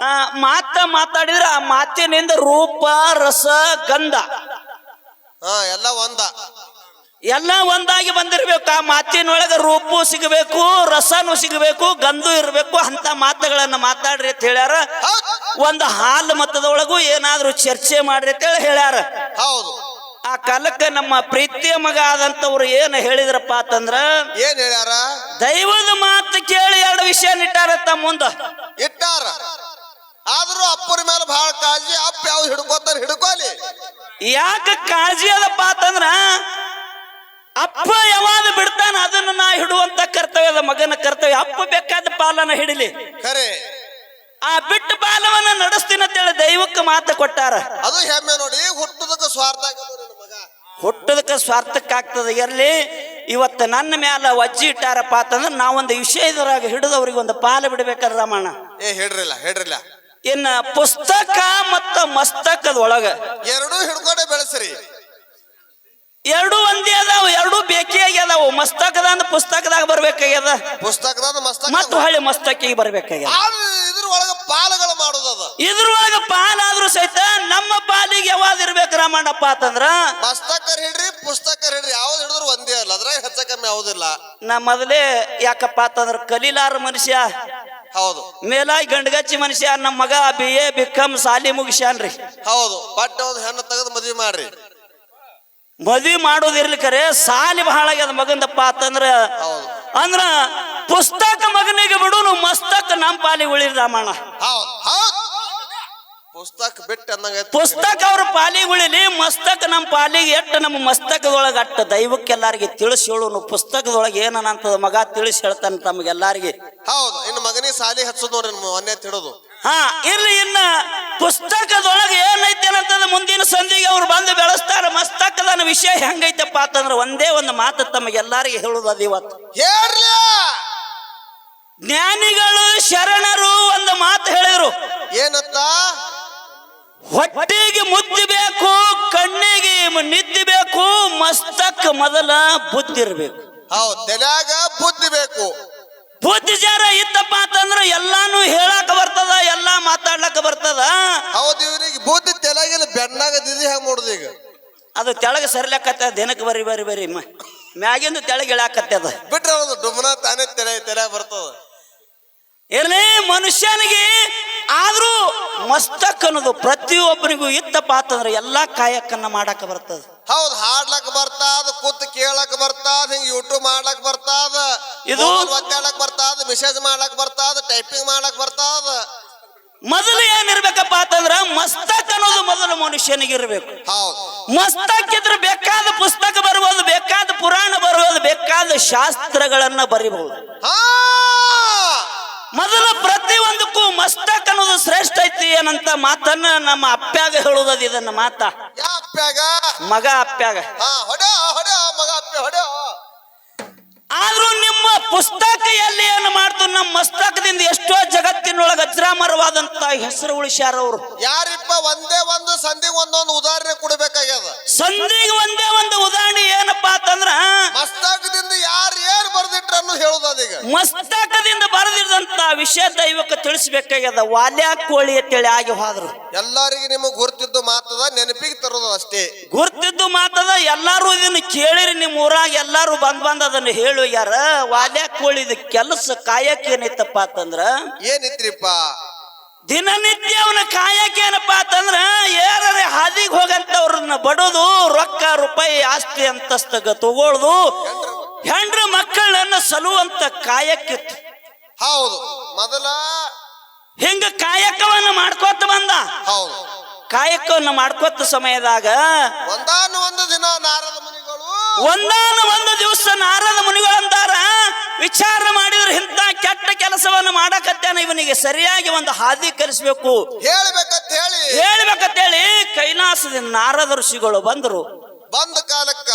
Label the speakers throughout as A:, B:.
A: ಆ, ಮಾತ ಮಾತಾಡಿದ್ರೆ ಆ ಮಾತಿನಿಂದ ರೂಪ ರಸ ಗಂಧ.
B: ಹಾ ಎಲ್ಲ ಒಂದ.
A: ಎಲ್ಲ ಒಂದಾಗಿ ಬಂದಿರ್ಬೇಕು. ಆ ಮಾತಿನೊಳಗೆ ರೂಪು ಸಿಗಬೇಕು ರಸನು ಸಿಗಬೇಕು ಗಂಧು ಇರಬೇಕು ಅಂತ ಮಾತುಗಳನ್ನ ಮಾತಾಡ್ರಿ ಅಂತ ಹೇಳ್ಯಾರ. ಒಂದು ಹಾಲು ಮತದೊಳಗೂ ಏನಾದ್ರೂ ಚರ್ಚೆ ಮಾಡ್ರಿ ಅಂತ ಹೇಳಿ ಹೇಳ್ಯಾರ.
B: ಹೌದು.
A: ಆ ಕಾಲಕ್ಕೆ ನಮ್ಮ ಪ್ರೀತಿಯ ಮಗ ಆದಂತವ್ರು ಏನು ಹೇಳಿದ್ರಪ್ಪ ಅಂತಂದ್ರ
B: ಏನ್ ಹೇಳ್ಯಾರ?
A: ದೈವದ ಮಾತು ಕೇಳಿ ಎರಡು ವಿಷಯ ಇಟ್ಟಾರ ತಮ್ಮ ಮುಂದ.
B: ಇಟ್ಟಾರ. ಆದ್ರೂ ಅಪ್ಪರ ಮೇಲೆ ಬಹಳ ಕಾಳಜಿ ಅಪ್ಪ ಯಾವ ಹಿಡ್ಕೋತಾರ ಹಿಡ್ಕೋಲಿ.
A: ಯಾಕೆ ಕಾಳಜಿ ಅದಪ್ಪ ಅಂತಂದ್ರ ಅಪ್ಪ ಯಾವಾಗ ಬಿಡ್ತಾನ ಅದನ್ನ ನಾ ಹಿಡುವಂತ ಕರ್ತವ್ಯದ ಮಗನ ಕರ್ತವ್ಯ. ಅಪ್ಪ ಬೇಕಾದ ಪಾಲನ ಹಿಡಿಲಿ.
B: ಖರೆ.
A: ಆ ಬಿಟ್ಟು ಪಾಲವನ್ನ ನಡೆಸ್ತೀನಿ ಅಂತೇಳಿ ದೈವಕ್ಕೆ ಮಾತು ಕೊಟ್ಟಾರ.
B: ಅದು ಹೆಮ್ಮೆ ನೋಡಿ ಹುಟ್ಟದಕ್ಕೆ ಸ್ವಾರ್ಥ
A: ಹುಟ್ಟದಕ್ಕೆ ಸ್ವಾರ್ಥಕ್ಕಾಗ್ತದೆ ಇರ್ಲಿ. ಇವತ್ತು ನನ್ನ ಮ್ಯಾಲ ವಜ್ಜಿ ಇಟ್ಟಾರಪ್ಪ ಅಂತಂದ್ರೆ ನಾವೊಂದು ವಿಷಯದೊಳಗೆ ಹಿಡಿದವ್ರಿಗೆ ಒಂದು ಪಾಲು ಬಿಡ್ಬೇಕಾದ್ರೆ ರಾಮಣ್ಣ
B: ಏ ಹೇಳ್ರಿಲ್ಲ ಹೇಳ್ರಿಲ್ಲ.
A: ಇನ್ನ ಪುಸ್ತಕ ಮತ್ತ ಮಸ್ತಕದ ಒಳಗ
B: ಎರಡೂ ಹಿಡ್ಕೊಂಡೆ ಬೆಳೆಸ್ರಿ.
A: ಎರಡೂ ಒಂದೇ ಅದಾವ ಎರಡೂ ಬೇಕೇ ಆಗ್ಯದಾವು ಮಸ್ತಕದ ಪುಸ್ತಕದಾಗ ಬರ್ಬೇಕಾಗ್ಯದ.
B: ಪುಸ್ತಕದ ಮಸ್ತಕ
A: ಮತ್ತು ಹೊಳ್ಳಿ ಮಸ್ತಕಿಗೆ ಬರ್ಬೇಕಾಗ್ಯದ.
B: ಆದ್ರೆ ಇದ್ರ ಒಳಗ ಪಾಲುಗಳು ಮಾಡೋದದ
A: ಇದ್ರೊಳಗ ಪಾಲಾದ್ರೂ ಸಹಿತ ನಮ್ಮ ಪಾಲಿಗೆ ಯಾವಾಗ ಇರ್ಬೇಕು ರಾಮಣ್ಣಪ್ಪ ಅಂತಂದ್ರ
B: ಮಸ್ತಕ ಹಿಡ್ರಿ ಪುಸ್ತಕ ಹಿಡ್ರಿ ಯಾವ್ದು ಹಿಡಿದ್ರು ಒಂದೇ ಅಲ್ಲ. ಅದ್ರಾಗ ಹೆಚ್ಚ ಕಮ್ಮಿ ಯಾವುದಿಲ್ಲ.
A: ನಾ ಮೊದಲೇ ಯಾಕಪ್ಪ ಅಂತಂದ್ರ ಕಲೀಲಾರ ಮನುಷ್ಯ
B: ಹೌದು.
A: ಮೇಲಾಗಿ ಗಂಡಗಚ್ಚಿ ಮನುಷ್ಯ ನಮ್ಮ ಮಗ ಬಿ ಎ ಬಿಕಮ್ ಸಾಲಿ ಮುಗಿಸ್ಯಾನ್ರಿ.
B: ಹೌದು. ಬಟ್ ಒಂದು ಹೆಣ್ಣು ತೆಗೆದು ಮದ್ವಿ ಮಾಡ್ರಿ.
A: ಮದ್ವಿ ಮಾಡೋದಿರ್ಲಿ ಕರೆ ಸಾಲಿ ಬಹಳ ಆಗ್ಯದ ಮಗಂದಪ್ಪ ಅಂತಂದ್ರ.
B: ಹೌದು.
A: ಅಂದ್ರ ಪುಸ್ತಕ ಮಗನಿಗೆ ಬಿಡು ಮಸ್ತಕ ನಮ್ಮ ಪಾಲಿ ಉಳಿದ ರಾಮಣ್ಣ
B: ಹೌದು. ಪುಸ್ತಕ ಬಿಟ್ಟು ಅಂದಂಗ
A: ಪುಸ್ತಕ ಅವ್ರ ಪಾಲಿಗೆ ಉಳಿಲಿ ಮಸ್ತಕ ನಮ್ಮ ಪಾಲಿಗೆ ಎಟ್ಟ ನಮ್ಮ ಮಸ್ತಕದೊಳಗೆ ಅಟ್ಟ ದೈವಕ್ಕೆಲ್ಲರಿಗೆ ತಿಳಿಸಿ ಹೇಳು ಪುಸ್ತಕದೊಳಗೆ ಏನಂತದ ಮಗ ತಿಳಿಸಿ ಹೇಳ್ತಾನೆ ತಮಗೆಲ್ಲಾರಿಗೆ.
B: ಹೌದು ಇನ್ನು ಮಗನಿಗೆ ಸಾಲಿ ಹಚ್ಚೋದು ನೋಡ್ರಿ ನಿಮ್ಮ ಒಂದೇ ತಿಳೋದು
A: ಹಾ ಇರ್ಲಿ ಇನ್ನ ಪುಸ್ತಕದೊಳಗೆ ಏನೈತೆ ಅಂತಂದ್ರೆ ಮುಂದಿನ ಸಂಧಿಗೆ ಅವ್ರು ಬಂದು ಬೆಳೆಸ್ತಾರ ಮಸ್ತಕದ ವಿಷಯ ಹೆಂಗೈತಪ್ಪ ಅಂತಂದ್ರೆ ಒಂದೇ ಒಂದು ಮಾತು ತಮಗೆಲ್ಲರಿಗೆ ಹೇಳುದು ಅದು ಇವತ್ತು ಜ್ಞಾನಿಗಳು ಶರಣರು ಒಂದು ಮಾತು ಹೇಳಿದ್ರು.
B: ಏನತ್ತ?
A: ಹೊಟ್ಟೆಗೆ ಮುದ್ದಿ ಬೇಕು ಕಣ್ಣಿಗೆ ನಿದ್ದಿ ಬೇಕು ಮಸ್ತಕ್ ಮೊದಲ ಬುದ್ಧಿ ಇರಬೇಕು.
B: ಹೌದು ತಲೆಯಾಗ ಬುದ್ಧಿ ಬೇಕು.
A: ಬುದ್ಧಿ ಜರ ಇತ್ತಪ್ಪ ಅಂತಂದ್ರೆ ಎಲ್ಲಾನು ಹೇಳಾಕ ಬರ್ತದ ಎಲ್ಲಾ ಮಾತಾಡ್ಲಕ್ಕ ಬರ್ತದ.
B: ಹೌದು ಇವ್ರಿಗೆ ಬುದ್ಧಿ ತಲೆಗಿಲ್ಲ ಬೆಣ್ಣಾಗ ದಿದಿ ಹೆಂಗ್ ಮಾಡುದು ಈಗ?
A: ಅದು ತೆಳಗ ಸರಿಲಕ್ಕತ್ತ ದಿನಕ್ಕೆ ಬರಿ ಬರಿ ಬರಿ ಮ- ಮ್ಯಾಗಿಂದ ತೆಳಗೆ ಇಳಾಕತ್ತದ
B: ಬಿಟ್ರೆ ಅವ್ರದ್ದು ಡುಮ್ನ ತಾನೇ ತಲೆ ತಲೆ ಬರ್ತದ.
A: ಇರ್ಲಿ ಮನುಷ್ಯನಿಗೆ ಆದ್ರೂ ಮಸ್ತಕ್ ಅನ್ನೋದು ಪ್ರತಿಯೊಬ್ಬನಿಗೂ ಇತ್ತಪ್ಪ ಅಂತಂದ್ರೆ ಎಲ್ಲಾ ಕಾಯಕನ್ನ ಮಾಡಾಕ ಬರ್ತದ.
B: ಹೌದು ಹಾಡ್ಲಕ್ ಬರ್ತದ ಕೂತ್ ಕೇಳಕ್ ಬರ್ತದ ಹಿಂಗ್ ಯೂಟ್ಯೂಬ್ ಮಾಡ್ಲಕ್ ಬರ್ತದ
A: ಇದು-
B: ಒತ್ತಾಡಕ್ ಬರ್ತಾದ ಮೆಸೇಜ್ ಮಾಡ್ಲಕ್ ಬರ್ತದ ಟೈಪಿಂಗ್ ಮಾಡ್ಲಕ್ ಬರ್ತದ.
A: ಮೊದಲು ಏನಿರ್ಬೇಕಪ್ಪ ಅಂತಂದ್ರ ಮಸ್ತಕ್ ಅನ್ನೋದು ಮೊದಲು ಮನುಷ್ಯನಿಗೆ ಇರ್ಬೇಕು.
B: ಹೌದು.
A: ಮಸ್ತಕ್ ಇದ್ರೆ ಬೇಕಾದ ಪುಸ್ತಕ ಬರಬಹುದು ಬೇಕಾದ ಪುರಾಣ ಬರ್ಬೋದು ಬೇಕಾದ ಶಾಸ್ತ್ರಗಳನ್ನ ಬರಿಬಹುದು.
B: ಹಾ!
A: ಮೊದಲು ಪ್ರತಿ ಒಂದಕ್ಕೂ ಮಸ್ತಕ್ ಅನ್ನೋದು ಶ್ರೇಷ್ಠ ಐತಿ ಏನಂತ ಮಾತನ್ನ ನಮ್ಮ ಅಪ್ಪ್ಯಾಗ ಹೇಳುದದ ಇದನ್ನ ಮಾತ.
B: ಅಪ್ಪ್ಯಾಗ?
A: ಮಗ ಅಪ್ಪ್ಯಾಗ. ಆದ್ರೂ ನಿಮ್ಮ ಪುಸ್ತಕ ಎಲ್ಲಿ ಏನು ಮಾಡ್ತು? ನಮ್ಮ ಮಸ್ತಕದಿಂದ ಎಷ್ಟೋ ಜಗತ್ತಿನೊಳಗೆ ಅಜರಾಮರವಾದಂತ ಹೆಸರು ಉಳಿಸ್ಯಾರ ಅವರು.
B: ಯಾರಿಪ್ಪ ಒಂದೇ ಒಂದು ಸಂಧಿಗೆ ಒಂದೊಂದು ಉದಾಹರಣೆ ಕೊಡಬೇಕಾಗ್ಯದ?
A: ಸಂಧಿಗೆ ಒಂದೇ ಒಂದು ಉದಾಹರಣೆ
B: ಅನ್ನೋದು ಹೇಳುದು ಅದೀಗ
A: ಮಸ್ತಕದಿಂದ ಬರೆದಿದಂತ ವಿಷಯ ದೈವಕ್ಕೆ ತಿಳಿಸಬೇಕಾಗ್ಯದ ವಾಲ್ಯ ಕೋಳಿ ಅಂತೇಳಿ ಆಗಿ ಹೋದ್ರು.
B: ಎಲ್ಲರಿಗೆ ನಿಮಗೆ ಗುರ್ತಿದ್ದು ಮಾತದ ನೆನಪಿಗೆ ತರೋದು ಅಷ್ಟೇ.
A: ಗುರ್ತಿದ್ದು ಮಾತದ ಎಲ್ಲಾರು ಇದನ್ನ ಕೇಳಿರಿ ನಿಮ್ಮ ಊರಾಗ ಎಲ್ಲಾರು ಬಂದ್ ಬಂದ್ ಅದನ್ನ ಹೇಳು ಯಾರ ವಾಲ್ಯ ಕೋಳಿದ ಕೆಲಸ ಕಾಯಕ್ ಏನೈತಪ್ಪ ಅಂತಂದ್ರ
B: ಏನಿತ್ರಿಪ್ಪ?
A: ದಿನನಿತ್ಯ ಅವನ ಕಾಯಕ್ ಏನಪ್ಪಾ ಅಂತಂದ್ರ ಏರರೆ ಹಾದಿಗೆ ಹೋಗಂತವ್ರನ್ನ ಬಡೋದು ರೊಕ್ಕ ರೂಪಾಯಿ ಆಸ್ತಿ ಅಂತಸ್ತಗ ತಗೊಳ್ದು ಹೆಂಡ್ರ ಮಕ್ಕಳನ್ನ ಸಲುವಂತ ಕಾಯಕ್ಕಿತ್ತು
B: ಹೌದು. ಮೊದಲ
A: ಹಿಂಗ ಕಾಯಕವನ್ನ ಮಾಡ್ಕೋತ ಬಂದ.
B: ಹೌದು.
A: ಕಾಯಕವನ್ನ ಮಾಡ್ಕೋತ ಸಮಯದಾಗ
B: ಒಂದಾನು ಒಂದು ದಿನ ನಾರದ ಮುನಿಗಳು
A: ಒಂದಾನ ಒಂದು ದಿವಸ ನಾರದ ಮುನಿಗಳು ಅಂತಾರ ವಿಚಾರ ಮಾಡಿದ್ರೆ ಇಂತ ಕೆಟ್ಟ ಕೆಲಸವನ್ನು ಮಾಡಕತ್ತೇನ ಇವನಿಗೆ ಸರಿಯಾಗಿ ಒಂದು ಹಾದಿ ಕಲಿಸ್ಬೇಕು.
B: ಹೇಳ್ಬೇಕಂತ ಹೇಳಿ.
A: ಹೇಳ್ಬೇಕಂತೇಳಿ ಕೈಲಾಸದಿಂದ ನಾರದ ಋಷಿಗಳು ಬಂದರು.
B: ಬಂದ ಕಾಲಕ್ಕ.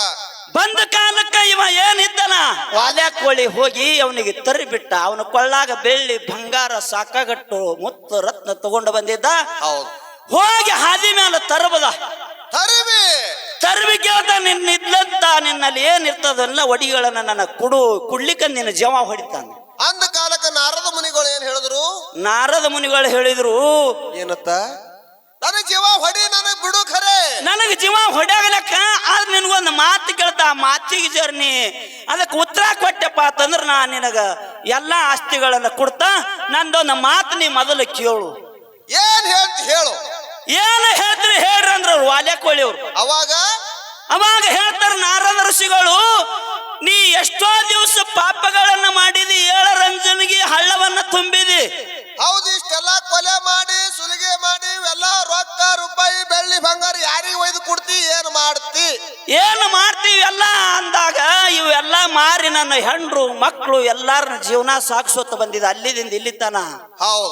A: ಬಂದ ಕಾಲಕ್ಕ ಇವ ಏನಿದ್ದನ? ವಾಲ್ಯ ಕೋಳಿ ಹೋಗಿ ಅವನಿಗೆ ತರಿ ಬಿಟ್ಟ ಅವನ ಕೊಳ್ಳಾಗ ಬೆಳ್ಳಿ ಬಂಗಾರ ಸಾಕಾಗಟ್ಟು ಮುತ್ತು ರತ್ನ ತಗೊಂಡು ಬಂದಿದ್ದ.
B: ಹೌದು.
A: ಹೋಗಿ ಹಾದಿ ಮೇಲೆ ತರಬದ.
B: ತರಿವಿ
A: ತರ್ವಿ ಕೇಳ್ದ ನಿನ್ನ ಇದ್ಲಂತ ನಿನ್ನಲ್ಲಿ ಏನಿರ್ತದಲ್ಲ ಒಡಿಗಳನ್ನ ನನ್ನ ಕುಡು ಕುಡ್ಲಿಕ್ಕ ನಿನ್ನ ಜವ ಹೊಡಿತಾನೆ.
B: ಅಂದ ಕಾಲಕ್ಕೆ ನಾರದ ಮುನಿಗಳು ಏನ್ ಹೇಳಿದ್ರು?
A: ನಾರದ ಮುನಿಗಳು ಹೇಳಿದ್ರು
B: ಏನತ್ತ? ನನ್ನ ಜೀವ ಹೊಡಿ ನನಗ್ ಬಿಡು ಖರೆ.
A: ನನಗ ಜೀವ ಹೊಡ್ಯಾಗಲಕ್ಕ ಆದ್ರೆ ನಿನಗೊಂದು ಮಾತು ಕೇಳ್ತ ಆ ಮಾತಿಗೆ ಜರ್ನಿ ಅದಕ್ಕೆ ಉತ್ತರ ಕೊಟ್ಟೆಪ್ಪ ಅಂತಂದ್ರ ನಾ ನಿನಗ ಎಲ್ಲಾ ಆಸ್ತಿಗಳನ್ನ ಕೊಡ್ತಾ ನಂದೊಂದು ಮಾತು ನೀ ಮೊದಲು ಕೇಳು.
B: ಏನ್ ಹೇಳ್ತಿ ಹೇಳು.
A: ಏನು ಹೇಳ್ತೀರಿ ಹೇಳ್ರಿ ಅಂದ್ರ ಅವ್ರು ವಾಲ್ಯಕೋಳಿ ಅವ್ರು.
B: ಅವಾಗ?
A: ಅವಾಗ ಹೇಳ್ತಾರ ನಾರದ ಋಷಿಗಳು ನೀ ಎಷ್ಟೋ ದಿವಸ ಪಾಪಗಳನ್ನ ಮಾಡಿದಿ ಏಳ ರಂಜನಿಗೆ ಹಳ್ಳವನ್ನ ತುಂಬಿದಿ.
B: ಹೌದು ಇಷ್ಟೆಲ್ಲ ಕೊಲೆ ಮಾಡಿ ಬಂಗಾರ ಯಾರಿಗೆ ಒಯ್ದು ಕೊಡ್ತಿ ಏನು ಮಾಡ್ತಿ?
A: ಏನು ಮಾಡ್ತೀವಿ ಎಲ್ಲ ಅಂದಾಗ ಇವೆಲ್ಲ ಮಾರಿ ನನ್ನ ಹೆಂಡ್ರು ಮಕ್ಕಳು ಎಲ್ಲಾರನ್ನ ಜೀವನ ಸಾಗಿಸೋತ ಬಂದಿದೆ. ಅಲ್ಲಿದಿಂದ ಇಲ್ಲಿ ತನ
B: ಹೌದು.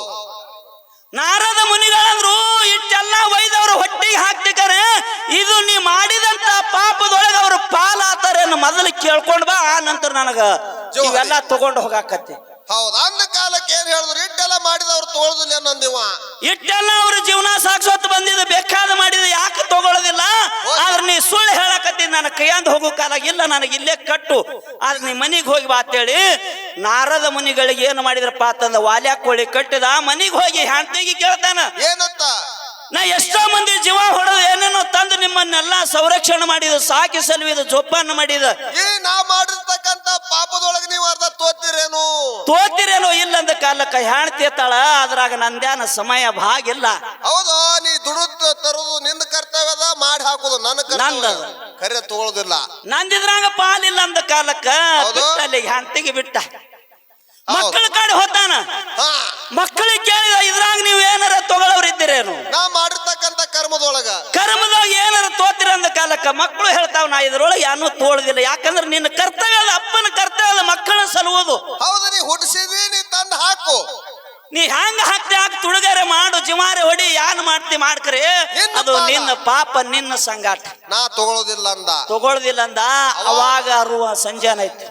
A: ನಾರದ ಮುನಿಗಳಂದ್ರು ಇಷ್ಟೆಲ್ಲ ಒಯ್ದವ್ರು ಹೊಟ್ಟಿಗೆ ಹಾಕ್ತಿಕರೆ ಇದು ನೀ ಮಾಡಿದಂತ ಪಾಪದೊಳಗೆ ಅವರು ಪಾಲಾತಾರೆ ಮೊದಲು ಕೇಳ್ಕೊಂಡ್ ಬಾ ಆ ನಂತರ ನನಗ. ಇವೆಲ್ಲ ತಗೊಂಡು ಹೋಗಾಕತ್ತಿ.
B: ಹೌದು ಅಂದ ಕಾಲಕ್ಕೆ ಏನ್ ಹೇಳಿದ್ರು ಇಟ್ಟೆಲ್ಲ ಮಾಡಿದವ್ರು ತೋಳ್ದಿಲ್ಲ ನಂದಿವ
A: ಇಟ್ಟೆಲ್ಲ ಅವ್ರ ಜೀವನ ಸಾಗಿಸೋತ್ ನನ್ನ ಕೈಯಂದ ಹೋಗೋ ಕಾಲ ಇಲ್ಲ ನನಗೆ ಇಲ್ಲೇ ಕಟ್ಟು. ಆದ್ರೆ ನೀ ಮನೆಗೆ ಹೋಗಿ ಬಾ ಅಂತೇಳಿ ನಾರದ ಮುನಿಗಳಿಗೆ ಏನು ಮಾಡಿದ್ರಪ್ಪ ಅಂತಂದ ವಾಲ್ಯ ಕೋಳಿ ಕಟ್ಟಿದ ಮನೆಗೆ ಹೋಗಿ ಹೆಂಡತಿಗೆ ಕೇಳ್ತಾನ.
B: ಏನಂತ?
A: ನಾ ಎಷ್ಟೋ ಮಂದಿ ಜೀವ ಹೊಡೆದು ಏನೇನೋ ತಂದು ನಿಮ್ಮನ್ನೆಲ್ಲ ಸಂರಕ್ಷಣೆ ಮಾಡಿದ ಸಾಕಿ ಸಲ್ವಿದ ಜೋಪಾನ ಮಾಡಿದ.
B: ಈ ನಾ ಮಾಡಿರ್ತಕ್ಕಂತ ಪಾಪದೊಳಗೆ ನೀವು ಅರ್ಧ ತೋತಿರೇನು?
A: ತೋತಿರೇನೋ ಇಲ್ಲಂದ ಕಾಲಕ್ಕ ತಾಳ ಅದ್ರಾಗ ನಂದ್ಯಾನ ಸಮಯ ಭಾಗಿಲ್ಲ.
B: ಹೌದು ನೀ ದುಡುದ್ ತರುದು ಕರ್ತವ್ಯ ಕರ್ತವ್ಯದ ಮಾಡಿ ಹಾಕುದು. ನನ್ನ ಕರ್ತವ್ಯ
A: ಕರೆ
B: ಖರೆ ತಗೊಳುದಿಲ್ಲ.
A: ನಂದಿದ್ರಾಗ ಪಾಲಿಲ್ಲ ಅಂದ ಕಾಲಕ್ಕ
B: ಹೌದು.
A: ಬಿಟ್ಟ ಅಲ್ಲಿ ಹಂತಿಗೆ ಬಿಟ್ಟ. ಮಕ್ಕಳ ಕಡೆ ಹೋತಾನ?
B: ಹಾ.
A: ಮಕ್ಕಳಿಗೆ ಕೇಳಿದ ಇದ್ರಾಗ ನೀವು ಏನಾರ ತಗೊಳ್ಳೋರು ಇದ್ದೀರೇನು
B: ನಾ ಮಾಡಿರ್ತಕ್ಕಂತ ಕರ್ಮದೊಳಗ.
A: ಕರ್ಮದಾಗ ಏನಾರ ತೋತಿರ ಅಂದ ಕಾಲಕ್ಕ ಮಕ್ಕಳು ಹೇಳ್ತಾವ ನಾ ಇದ್ರೊಳಗೆ ಏನೂ ತೋಳದಿಲ್ಲ. ಯಾಕಂದ್ರೆ ನಿನ್ನ ಕರ್ತವ್ಯ ಅದ ಅಪ್ಪನ ಕರ್ತವ್ಯ ಅದ ಮಕ್ಕಳ ಸಲುವುದು
B: ಹೌದು ನೀ ಹುಟ್ಟಿಸಿದಿ ನೀ ತಂದು ಹಾಕು
A: ನೀ ಹ್ಯಾಂಗ ಹಾಕ್ತಿ ಹಾಕಿ ತುಳುಗಾರೆ ಮಾಡು ಜಿಮಾರೆ ಹೊಡಿ ಮಾಡ್ತಿ ಮಾಡ್ಕ್ರಿ ಅದು. ನಿನ್ನ ಪಾಪ ನಿನ್ನ ಸಂಗಾಟ.
B: ನಾ ತಗೊಳ್ಳೋದಿಲ್ಲ ಅಂದ.
A: ತಗೊಳ್ಳೋದಿಲ್ಲ ಅಂದ ಅವಾಗ ಅರುವ ಸಂಜಾನ ಐತಿ.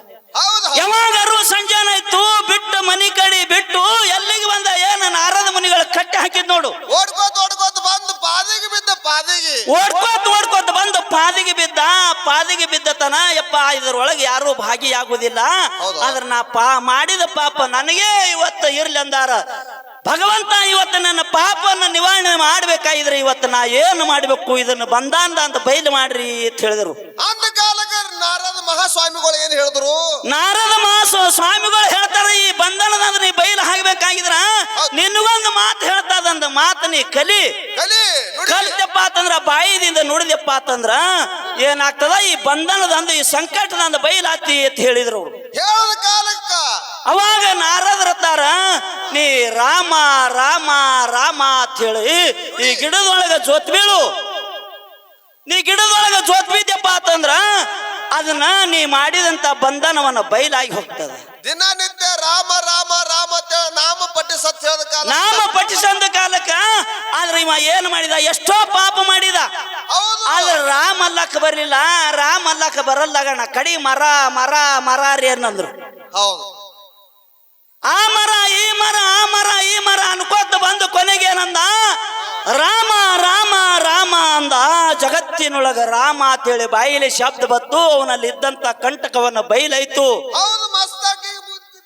A: ಯಾವಾಗ ಅರುವ ಸಂಜಾನ ಆಯ್ತು? ಬಿಟ್ಟು ಮನಿ ಕಡಿ ಬಿಟ್ಟು ಎಲ್ಲಿಗೆ ಬಂದ? ಏನ ನಾರದ ಮುನಿಗಳ ಕಟ್ಟಿ ಹಾಕಿದ್ ನೋಡು.
B: ಓಡ್ಕೋತ ಓಡ್ಕೋತ ಬಂದು ಪಾದಿಗೆ ಬಿದ್ದ ಪಾದಿಗೆ.
A: ಓಡ್ಕೋತ ಓಡ್ಕೋತ ಬಂದು ಪಾದಿಗೆ ಬಿದ್ದ. ಪಾದಿಗೆ ಬಿದ್ದತನ ಯಪ್ಪ ಇದ್ರೊಳಗೆ ಯಾರು ಭಾಗಿಯಾಗುದಿಲ್ಲ. ಆದ್ರ ನಾ ಪಾ ಮಾಡಿದ ಪಾಪ ನನಗೇ ಇವತ್ತು ಇರ್ಲಿ ಅಂದಾರ. ಭಗವಂತ ಇವತ್ತು ನನ್ನ ಪಾಪನ ನಿವಾರಣೆ ಮಾಡಬೇಕಾಗಿದ್ರೆ ಇವತ್ತು ನಾ ಏನು ಮಾಡಬೇಕು? ಇದನ್ನು ಬಂದಾಂದ ಅಂತ ಬಯಲು ಮಾಡ್ರಿ ಅಂತ ಹೇಳಿದರು.
B: ಅಂದ ಕಾಲಕ್ಕೆ ನಾರದ ಮಹಾಸ್ವಾಮಿಗಳು ಏನು ಹೇಳಿದ್ರು?
A: ನಾರದ ಮಾಸ ಸ್ವಾಮಿಗಳು ಹೇಳ್ತಾರೆ ಈ ಬಂಧನದ ನೀ ಬಯಲು ಹಾಕ್ಬೇಕಾಗಿದ್ರ? ನಿನಗೊಂದು ಮಾತು ಹೇಳ್ತಾದಂದ ಮಾತು ನೀ ಕಲಿ.
B: ಕಲಿ
A: ಕಲಿತಪ್ಪ ಅಂತಂದ್ರ ಬಾಯಿದಿಂದ ನುಡಿದಪ್ಪ ಅಂತಂದ್ರ ಏನಾಗ್ತದ? ಈ ಬಂಧನದಂದು ಈ ಸಂಕಟದಂದ ಬಯಲಾತಿ ಅಂತ ಹೇಳಿದ್ರು ಅವರು.
B: ಹೇಳದ ಕಾಲಕ್ಕ
A: ಅವಾಗ ನಾರದರತ್ತಾರ ನೀ ರಾಮ ರಾಮ ರಾಮ ಅಂತ ಹೇಳಿ ಈ ಗಿಡದೊಳಗ ಜೋತ್ ಬೀಳು. ನೀ ಗಿಡದೊಳಗ ಜೋತ್ ಬೀದ್ಯಪ್ಪ ಅಂತಂದ್ರ ಅದನ್ನ ನೀ ಮಾಡಿದಂತ ಬಂಧನವನ್ನ ಬಯಲಾಗಿ ಹೋಗ್ತದೆ.
B: ದಿನನಿತ್ಯ ರಾಮ ರಾಮ ರಾಮ ನಾಮ ಕಾಲ
A: ನಾಮ ಪಠಿಸಂದ ಕಾಲಕ್ಕ ಆದ್ರೆ ಇವ ಏನ್ ಮಾಡಿದ ಎಷ್ಟೋ ಪಾಪ ಮಾಡಿದ. ಆದ್ರೆ ರಾಮ ಅಲ್ಲಕ್ಕ ಬರಲಿಲ್ಲ ರಾಮ ಅಲ್ಲಕ್ಕ ಬರಲ್ಲಗಣ ಕಡಿ ಮರ ಮರ ಮರ ರೀ ಅನ್ನಂದ್ರು
B: ಹೌದು.
A: ಆ ಮರ ಈ ಮರ ಆ ಮರ ಈ ಮರ ಅನ್ಕೋತ ಬಂದು ಕೊನೆಗೆ ಏನಂದ ರಾಮ ರಾಮ ರಾಮ ಅಂದ ಜಗತ್ತಿನೊಳಗ ರಾಮ ಅಂತೇಳಿ ಬಾಯಿಲಿ ಶಬ್ದ ಬತ್ತು ಅವನಲ್ಲಿ ಇದ್ದಂತ ಕಂಟಕವನ್ನ
B: ಬುದ್ಧಿ.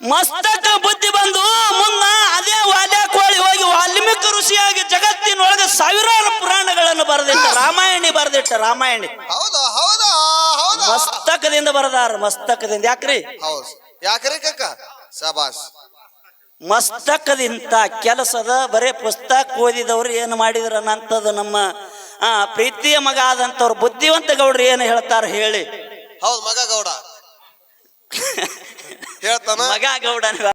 A: ಮಸ್ತಕ ಬುದ್ಧಿ ಬಂದು ಮುನ್ನ ಅದೇ ವಾಲ್ಯ ಕೋಳಿ ಹೋಗಿ ವಾಲ್ಮೀಕ ಋಷಿಯಾಗಿ ಜಗತ್ತಿನೊಳಗೆ ಸಾವಿರಾರು ಪುರಾಣಗಳನ್ನು ಬರೆದಿಟ್ಟ ರಾಮಾಯಣಿ ಬರೆದಿಟ್ಟ ರಾಮಾಯಣಿ.
B: ಹೌದು ಹೌದು ಹೌದು?
A: ಮಸ್ತಕದಿಂದ ಬರದಾರ ಮಸ್ತಕದಿಂದ. ಯಾಕ್ರಿ?
B: ಹೌದು. ಯಾಕ್ರಿ ಕಕ್ಕ ಶಬಾಸ್
A: ಮಸ್ತಕದಿಂತ ಕೆಲಸದ ಬರೇ ಪುಸ್ತಕ ಓದಿದವರು ಏನು ಮಾಡಿದ್ರ ಅನ್ನಂಥದ್ದು ನಮ್ಮ ಆ ಪ್ರೀತಿಯ ಮಗ ಆದಂಥವ್ರು ಬುದ್ಧಿವಂತ ಗೌಡ್ರು ಏನು ಹೇಳ್ತಾರ ಹೇಳಿ?
B: ಹೌದು ಮಗ ಗೌಡ. ಹೇಳ್ತಾನ?
A: ಮಗ ಗೌಡ